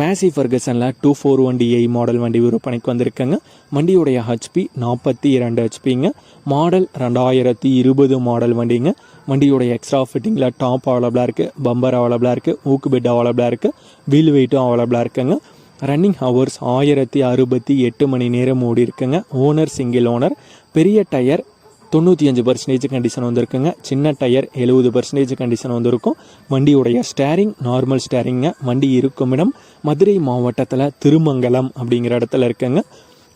மேசி ஃபர்கசனில் two four one DI model வண்டி விற்பனைக்கு வந்திருக்கேங்க. வண்டியுடைய ஹெச்பி நாற்பத்தி இரண்டு ஹெச்பிங்க மாடல் ரெண்டாயிரத்தி இருபது மாடல் வண்டிங்க. வண்டியுடைய எக்ஸ்ட்ரா ஃபிட்டிங்கில் டாப் அவைலபிளாக இருக்குது பம்பர் அவைலபிளாக இருக்குது ஊக்கு பெட் அவைலபிளாக இருக்குது வீல் வெயிட்டும் அவைலபிளாக இருக்குங்க. ரன்னிங் ஹவர்ஸ் ஆயிரத்தி அறுபத்தி எட்டு மணி நேரம் ஓடி இருக்குங்க. ஓனர் சிங்கிள் ஓனர் பெரிய டயர் தொண்ணூற்றி அஞ்சு பர்சன்டேஜ் கண்டிஷன் வந்திருக்குங்க. சின்ன டயர் எழுபது பர்சன்டேஜ் கண்டிஷன் வந்திருக்கும். வண்டியுடைய ஸ்டேரிங் நார்மல் ஸ்டேரிங்க வண்டி இருக்கும் இடம் மதுரை மாவட்டத்தில் திருமங்கலம் அப்படிங்கிற இடத்துல இருக்குங்க.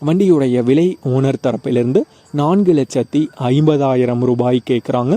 வண்டியுடைய விலை ஓனர் தரப்பிலிருந்து நான்கு லட்சத்தி ஐம்பதாயிரம் ரூபாய் கேட்குறாங்க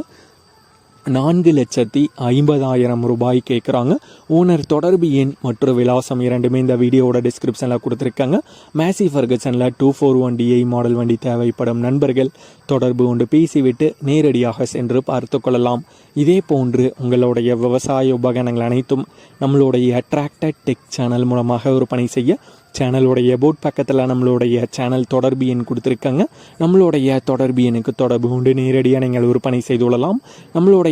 நான்கு லட்சத்தி ஐம்பதாயிரம் ரூபாய் கேட்குறாங்க ஓனர் தொடர்பு எண் மற்றும் விலாசம் இரண்டுமே இந்த வீடியோவோட டிஸ்கிரிப்ஷனில் கொடுத்துருக்காங்க. Massey ஃபர்கசனில் two four one DI model வண்டி தேவைப்படும் நண்பர்கள். தொடர்பு கொண்டு பேசிவிட்டு நேரடியாக சென்று பார்த்து கொள்ளலாம். இதே போன்று உங்களுடைய விவசாய உபகரணங்கள் அனைத்தும் நம்மளுடைய அட்ராக்டட் டெக் சேனல் மூலமாக விற்பனை செய்ய சேனலுடைய போட் பக்கத்தில் நம்மளுடைய சேனல் தொடர்பு எண் கொடுத்துருக்காங்க. நம்மளுடைய தொடர்பு எண்ணுக்கு தொடர்பு கொண்டு நேரடியாக நீங்கள் விற்பனை செய்து கொள்ளலாம். நம்மளுடைய